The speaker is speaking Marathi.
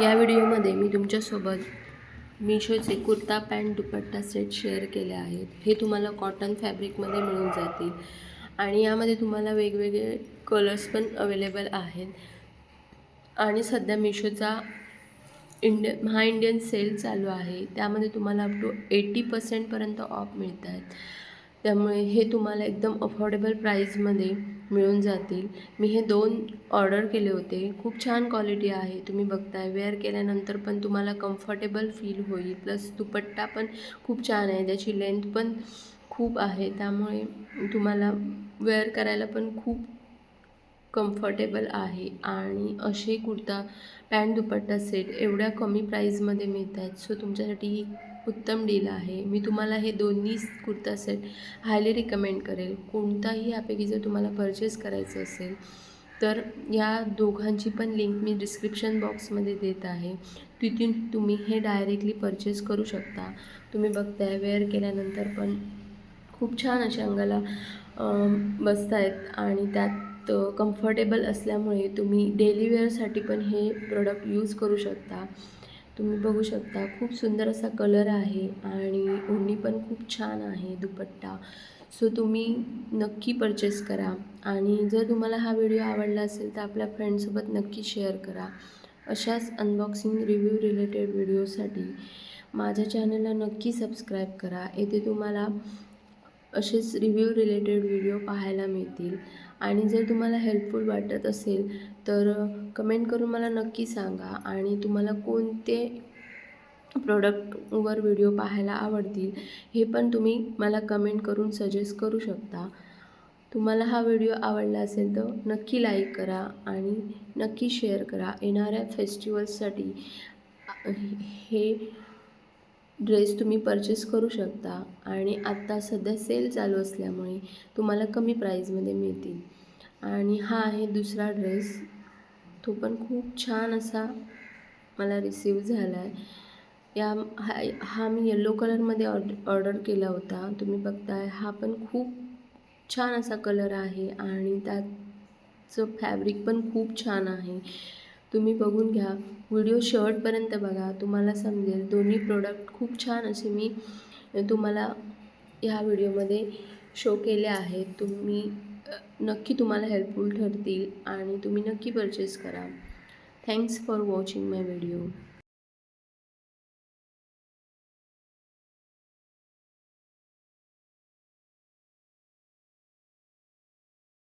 या व्हिडिओमध्ये मी तुमच्यासोबत मिशोचे kurta pant dupatta set share केले आहेत. हे तुम्हाला कॉटन फॅब्रिकमध्ये मिळून जातील. आणि यामध्ये तुम्हाला वेगवेगळे कलर्स पण अवेलेबल आहेत. आणि सध्या मिशोचा इंडिय महा इंडियन सेल चालू आहे. त्यामध्ये तुम्हाला अप टू एटी पर्सेंटपर्यंत ऑफ मिळत आहेत त्यामुळे हे तुम्हाला एकदम अफोर्डेबल प्राईजमध्ये मिळून जातील. मी हे दोन ऑर्डर केले होते. खूप छान क्वालिटी आहे. तुम्ही बघताय. वेअर केल्यानंतर पण तुम्हाला कम्फर्टेबल फील होईल. प्लस दुपट्टा पण खूप छान आहे. त्याची लेंथ पण खूप आहे. त्यामुळे तुम्हाला वेअर करायला पण खूप कम्फर्टेबल आहे. आणि असे कुर्ता पॅन्ट दुपट्टा सेट एवढ्या कमी प्राईजमध्ये मिळत आहेत सो तुमच्यासाठी ही उत्तम डील आहे. मी तुम्हाला हे दोन्ही कुर्ता सेट हायली रिकमेंड करेल. कोणताही यापैकी जर तुम्हाला परचेस करायचं असेल तर या दोघांची पण लिंक मी डिस्क्रिप्शन बॉक्समध्ये देत आहे. तिथून तुम्ही हे डायरेक्टली परचेस करू शकता. तुम्ही बघताय वेअर केल्यानंतर पण खूप छान अशा अंगाला बसत आहेत आणि त्यात कम्फर्टेबल असल्यामुळे तुम्ही डेली वेअरसाठी पण हे प्रोडक्ट यूज करू शकता. तुम्ही बघू शकता खूप सुंदर असा कलर आहे आणि ओढणी पण खूप छान आहे दुपट्टा. सो तुम्ही नक्की परचेस करा आणि जर तुम्हाला हा व्हिडिओ आवडला असेल तर आपल्या फ्रेंडसोबत नक्की शेअर करा. अशाच अनबॉक्सिंग रिव्ह्यू रिलेटेड व्हिडिओसाठी माझ्या चॅनलला नक्की सबस्क्राईब करा. येथे तुम्हाला असेच रिव्ह्यू रिलेटेड व्हिडिओ पाहायला मिळतील. आणि जर तुम्हाला हेल्पफुल वाटत असेल तर कमेंट करून मला नक्की सांगा आणि तुम्हाला कोणते प्रोडक्टवर व्हिडिओ पाहायला आवडतील हे पण तुम्ही मला कमेंट करून सजेस्ट करू शकता. तुम्हाला हा व्हिडिओ आवडला असेल तर नक्की लाईक करा आणि नक्की शेअर करा. येणाऱ्या फेस्टिवल्ससाठी हे ड्रेस तुम्ही परचेस करू शकता आणि आत्ता सध्या सेल चालू असल्यामुळे तुम्हाला कमी प्राईजमध्ये मिळतील. आणि हा आहे दुसरा ड्रेस. तो पण खूप छान असा मला रिसीव झाला आहे या हा हा मी येलो कलरमध्ये ऑर्ड ऑर्डर केला होता. तुम्ही बघताय हा पण खूप छान असा कलर आहे आणि त्याचं फॅब्रिक पण खूप छान आहे. तुम्ही बघून घ्या. व्हिडिओ शेवटपर्यंत बघा. तुम्हाला समजेल दोन्ही प्रोडक्ट खूप छान असे मी तुम्हाला ह्या व्हिडिओमध्ये शो केले आहेत. तुम्ही नक्की तुम्हाला हेल्पफुल ठरतील आणि तुम्ही नक्की परचेस करा. Thanks for watching my video